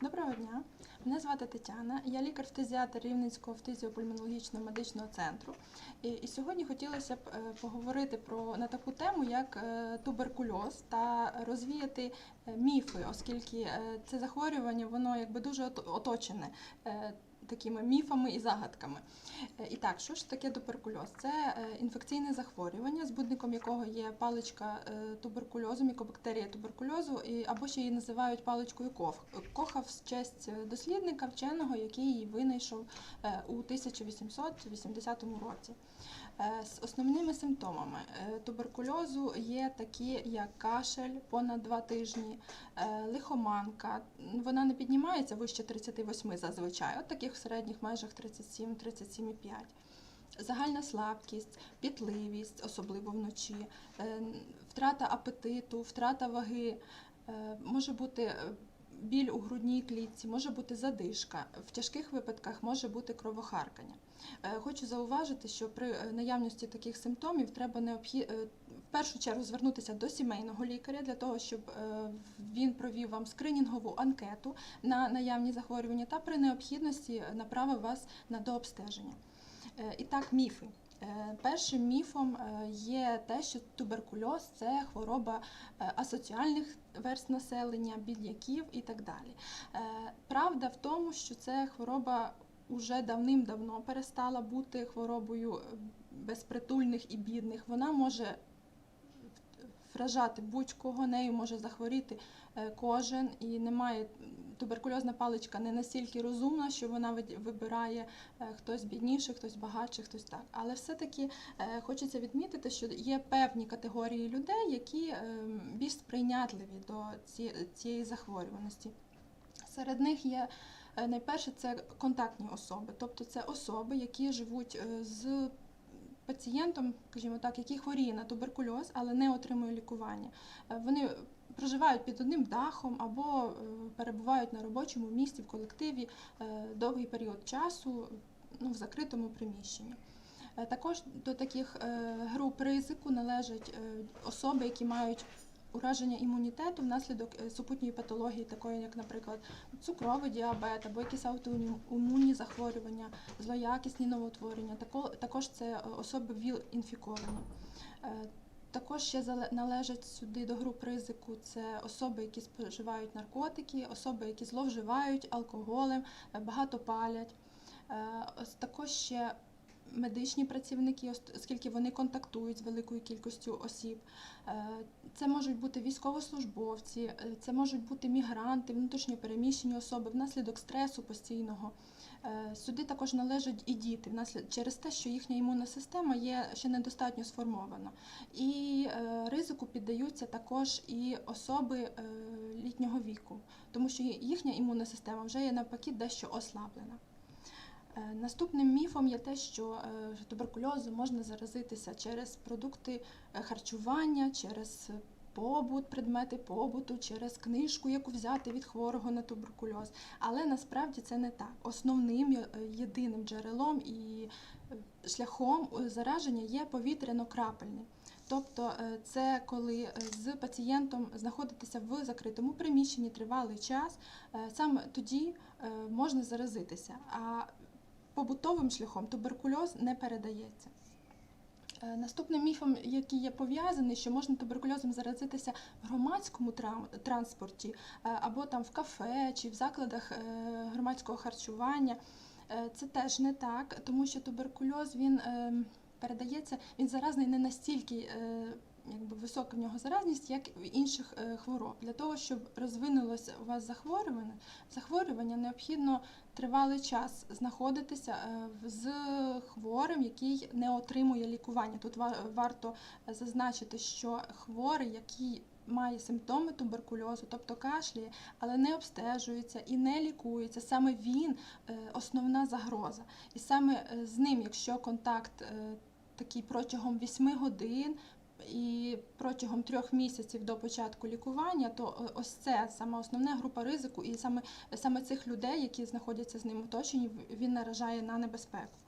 Доброго дня. Мене звати Тетяна. Я лікар-фтизіатр Рівненського фтизіопульмонологічного медичного центру. І, і сьогодні хотілося б е, поговорити про на таку тему, як е, туберкульоз, та розвіяти е, міфи, оскільки це захворювання воно якби дуже ото- оточене. Такими міфами і загадками. Е, І так, що ж таке туберкульоз? Це е, інфекційне захворювання, збудником якого є паличка е, туберкульозу, мікобактерія туберкульозу, або ще її називають паличкою Кох. Коха в честь дослідника, вченого, який її винайшов у 1880 році. Е, З основними симптомами е, туберкульозу є такі, як кашель понад два тижні, е, лихоманка. Вона не піднімається вище 38 зазвичай, от таких в середніх межах 37-37,5. Загальна слабкість, пітливість, особливо вночі, втрата апетиту, втрата ваги, може бути біль у грудній клітці, може бути задишка. В тяжких випадках може бути кровохаркання. Е, Хочу зауважити, що при е, наявності таких симптомів треба необхід... е, в першу чергу звернутися до сімейного лікаря для того, щоб він провів вам скринінгову анкету на наявні захворювання та при необхідності направив вас на дообстеження. І так, міфи. Е, Першим міфом е, є те, що туберкульоз це хвороба е, асоціальних верст населення, бідняків і так далі. Правда в тому, що це хвороба уже давним-давно перестала бути хворобою безпритульних і бідних. Вона може вражати будь-кого, нею може захворіти кожен, і немає туберкульозна паличка не настільки розумна, що вона вибирає е, хтось бідніший, хтось багатший, хтось так. Але все-таки е, хочеться відмітити, що є певні категорії людей, які е, більш сприйнятливі до цієї захворюваності. Серед них є найперше це контактні особи, тобто це особи, які живуть з пацієнтом, скажімо так, який хворіє на туберкульоз, але не отримує лікування. Вони проживають під одним дахом або е, перебувають на робочому місці в колективі е, довгий період часу ну, в закритому приміщенні. Е, Також до таких груп ризику належать особи, які мають ураження імунітету внаслідок супутньої патології, такої як, наприклад, цукровий діабет або якісь аутоімунні захворювання, злоякісні новоутворення. Також це особи ВІЛ-інфіковані. Також ще належать сюди до груп ризику це особи, які споживають наркотики, особи, які зловживають алкоголем, е, багато палять. Е, Також ще медичні працівники, оскільки вони контактують з великою кількістю осіб. Е, Це можуть бути військовослужбовці, це можуть бути мігранти, внутрішньопереміщені особи внаслідок стресу постійного. Е, Сюди також належать і діти через те, що їхня імунна система є ще недостатньо сформована. І е, ризику піддаються також і особи е, літнього віку, тому що їхня імунна система вже є навпаки дещо ослаблена. Наступним міфом є те, що туберкульозом можна заразитися через продукти харчування, через побут, предмети побуту, через книжку, яку взяти від хворого на туберкульоз. Але насправді це не так. Основним е, єдиним джерелом і е, шляхом е, зараження є повітряно-крапельний. Тобто це коли з пацієнтом знаходитися в закритому приміщенні тривалий час, саме тоді можна заразитися. А побутовим шляхом туберкульоз не передається. Е, Наступним міфом, який є пов'язаний, що можна туберкульозом заразитися в громадському транспорті е, або там в кафе чи в закладах е, громадського харчування. Це теж не так, тому що туберкульоз він е, передається, він заразний не настільки якби, висока в нього заразність, як в інших е, хвороб. Для того, щоб розвинулося у вас захворювання, захворювання необхідно тривалий час знаходитися е, з хворим, який не отримує лікування. Тут ва- варто зазначити, що хворий, який має симптоми туберкульозу, тобто кашляє, але не обстежується і не лікується. Саме він е, основна загроза. І саме з ним, якщо контакт такий протягом 8 годин. І протягом трьох місяців до початку лікування, то е, ось це саме основна група ризику, і саме, саме цих людей, які знаходяться з ним в оточенні, він наражає на небезпеку.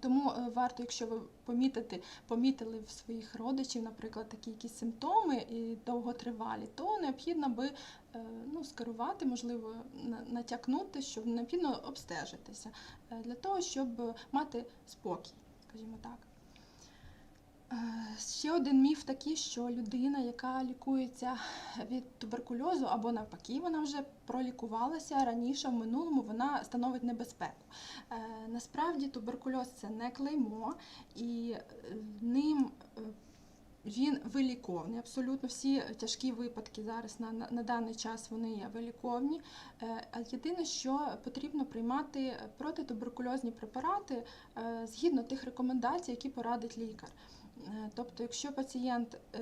Тому е, варто, якщо ви помітите, помітили в своїх родичів, наприклад, такі якісь симптоми і довготривалі, то необхідно би е, ну, скерувати, можливо, на- натякнути, щоб необхідно обстежитися для того, щоб мати спокій, скажімо так. Е, Ще один міф такий, що людина, яка лікується від туберкульозу, або навпаки, вона вже пролікувалася раніше в минулому, вона становить небезпеку. Е, Насправді туберкульоз це не клеймо, і е, ним він виліковний. Абсолютно всі тяжкі випадки зараз на, на, на даний час вони є виліковні. Єдине, що потрібно приймати протитуберкульозні препарати згідно тих рекомендацій, які порадить лікар. Е, Тобто, якщо пацієнт е,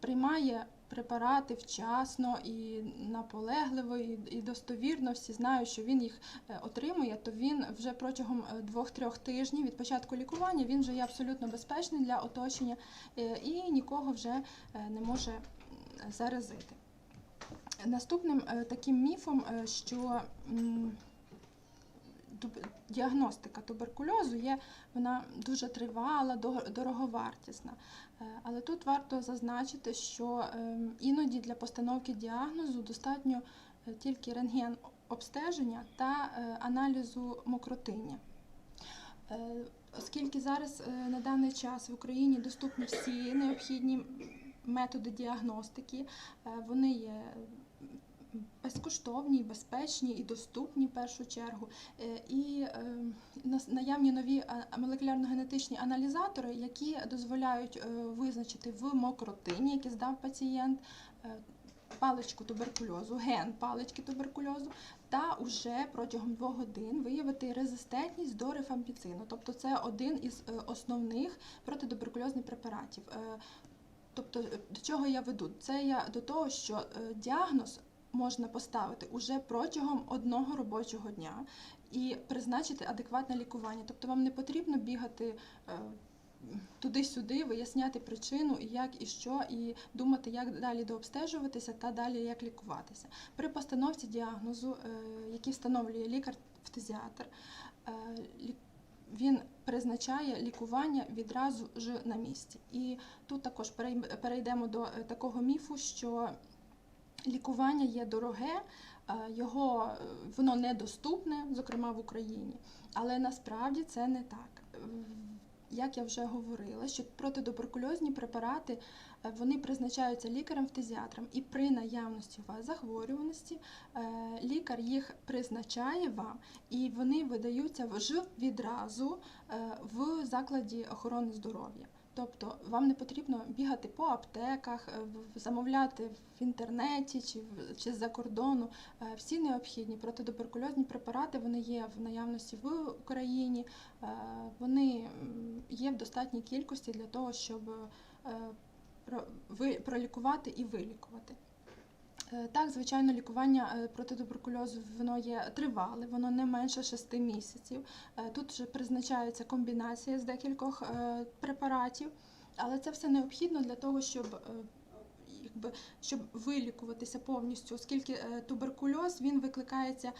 приймає препарати вчасно і наполегливо, і, достовірно всі знають, що він їх е, отримує, то він вже протягом е, двох-трьох тижнів від початку лікування він вже є абсолютно безпечний для оточення і нікого вже не може заразити. Наступним таким міфом, що діагностика туберкульозу є вона дуже тривала, дороговартісна. Е, Але тут варто зазначити, що ем, іноді для постановки діагнозу достатньо е, тільки рентген обстеження та е, аналізу мокротиння. Оскільки зараз на даний час в Україні доступні всі необхідні методи діагностики, вони є безкоштовні, безпечні і доступні в першу чергу. Е, І е, наявні нові молекулярно-генетичні аналізатори, які дозволяють е, визначити в мокротині, який здав пацієнт, паличку туберкульозу, ген палички туберкульозу, та уже протягом двох годин виявити резистентність до рифампіцину. Тобто це один із основних протитуберкульозних препаратів. Тобто, до чого я веду? Це я до того, що діагноз можна поставити уже протягом одного робочого дня і призначити адекватне лікування. Тобто вам не потрібно бігати е, туди-сюди, виясняти причину, як і що, і думати, як далі дообстежуватися та далі як лікуватися. При постановці діагнозу, е, який встановлює лікар-фтизіатр, е, він призначає лікування відразу ж на місці. І тут також перейдемо до такого міфу, що лікування є дороге, е, його е, воно недоступне, зокрема в Україні. Але насправді це не так. Як я вже говорила, що протитуберкульозні препарати е, вони призначаються лікарем-фтизіатром, і при наявності у вас захворюваності лікар їх призначає вам, і вони видаються вже відразу в закладі охорони здоров'я. Тобто вам не потрібно бігати по аптеках, е, замовляти в інтернеті чи, чи з-за кордону. Е, Всі необхідні протитуберкульозні препарати вони є в наявності в Україні. Е, Вони є в достатній кількості для того, щоб пролікувати і вилікувати. Е, Так, звичайно, лікування е, проти туберкульозу воно є тривале, воно не менше 6 місяців. Е, Тут вже призначається комбінація з декількох препаратів, але це все необхідно для того, щоб якби, щоб вилікуватися повністю, оскільки туберкульоз він викликається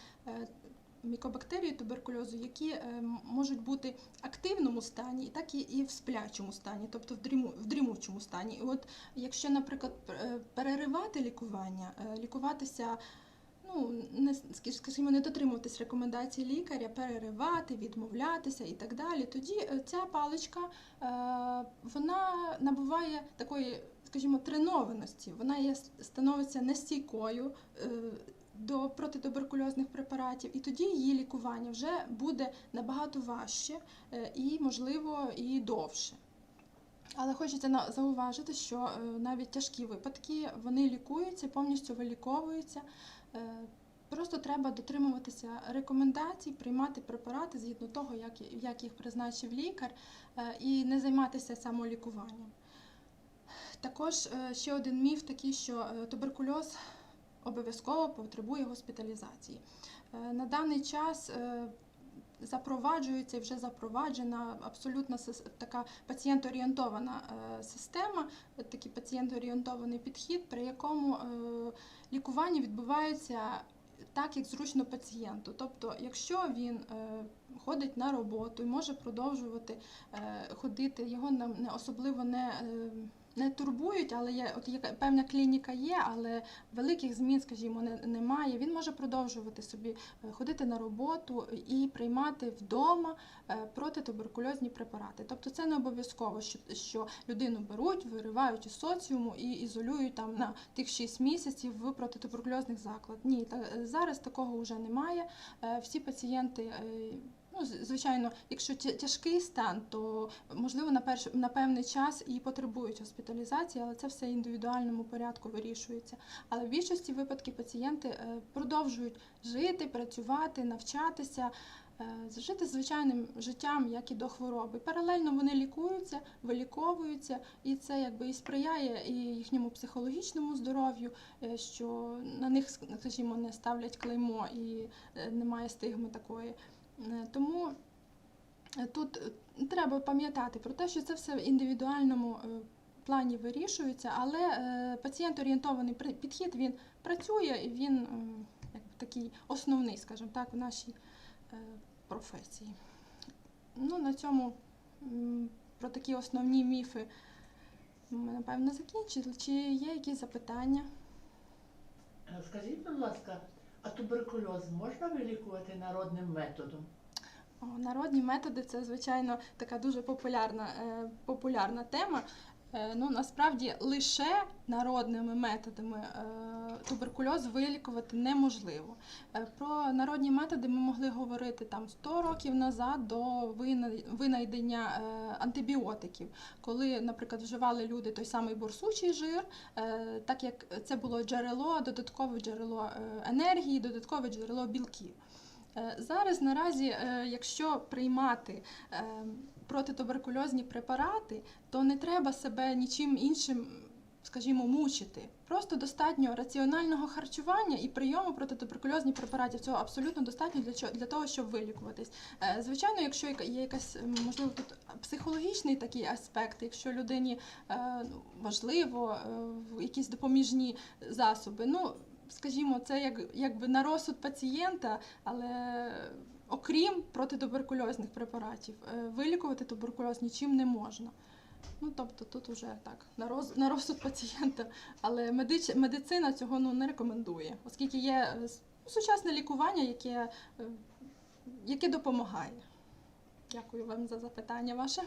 мікобактерії туберкульозу, які е, можуть бути в активному стані, так і, в сплячому стані, тобто в, дріму, в дрімучому стані. І от якщо, наприклад, е, переривати лікування, е, лікуватися. Ну, не скажімо, не дотримуватись рекомендацій лікаря, переривати, відмовлятися і так далі. Тоді ця паличка вона набуває такої, скажімо, тренованості. Вона є становиться нестійкою до протитуберкульозних препаратів, і тоді її лікування вже буде набагато важче е, і, можливо, і довше. Але хочеться зауважити, що е, навіть тяжкі випадки вони лікуються, повністю виліковуються. Е, Просто треба дотримуватися рекомендацій, приймати препарати згідно того, як, їх призначив лікар, і не займатися самолікуванням. Також ще один міф такий, що туберкульоз обов'язково потребує госпіталізації. Е, На даний час е, запроваджується і вже запроваджена абсолютно така пацієнт-орієнтована е, система, такий пацієнт-орієнтований підхід, при якому лікування відбувається так, як зручно пацієнту. Тобто, якщо він ходить на роботу і може продовжувати ходити, його не, особливо не. Не турбують, але є от є певна клініка є, але великих змін, скажімо, не, немає. Він може продовжувати собі е, ходити на роботу і приймати вдома е, протитуберкульозні препарати. Тобто це не обов'язково, що, що людину беруть, виривають із соціуму і ізолюють там на тих 6 місяців в протитуберкульозних заклад. Ні, та, е, зараз такого вже немає. Всі пацієнти. Ну, звичайно, якщо тя- тяжкий стан, то можливо на перш на певний час і потребують госпіталізації, але це все в індивідуальному порядку вирішується. Але в більшості випадків пацієнти е, продовжують жити, працювати, навчатися, е, жити звичайним життям, як і до хвороби. Паралельно вони лікуються, виліковуються, і це якби і сприяє і їхньому психологічному здоров'ю, е, що на них, скажімо, не ставлять клеймо і немає стигми такої. Е, Тому е, тут е, треба пам'ятати про те, що це все в індивідуальному плані вирішується, але пацієнт-орієнтований підхід він працює він як такий основний, скажімо так, в нашій професії. Ну, на цьому про такі основні міфи ми, напевно, закінчили. Чи є якісь запитання? Скажіть, будь ласка, а туберкульоз можна вилікувати народним методом? Народні методи це, звичайно, така дуже популярна, е, популярна тема. Е, ну, насправді лише народними методами е, туберкульоз вилікувати неможливо. Е, про народні методи ми могли говорити там 100 років назад до вина- винайдення антибіотиків, коли, наприклад, вживали люди той самий борсучий жир, так як це було джерело, додаткове джерело енергії, додаткове джерело білків. Е, Зараз наразі, е, якщо приймати е, протитуберкульозні препарати, то не треба себе нічим іншим, скажімо, мучити. Просто достатньо раціонального харчування і прийому протитуберкульозних препаратів. Цього абсолютно достатньо для того, щоб вилікуватись. Звичайно, якщо є якась можливо тут психологічний такий аспект, якщо людині ну, важливо якісь допоміжні засоби, ну скажімо, це як якби на розсуд пацієнта, але окрім протитуберкульозних препаратів, е, вилікувати туберкульоз нічим не можна. Ну, тобто тут уже так, на, роз, на розсуд пацієнта. Але медич, медицина цього ну, не рекомендує, оскільки є е, сучасне лікування, яке, е, яке допомагає. Дякую вам за запитання ваше.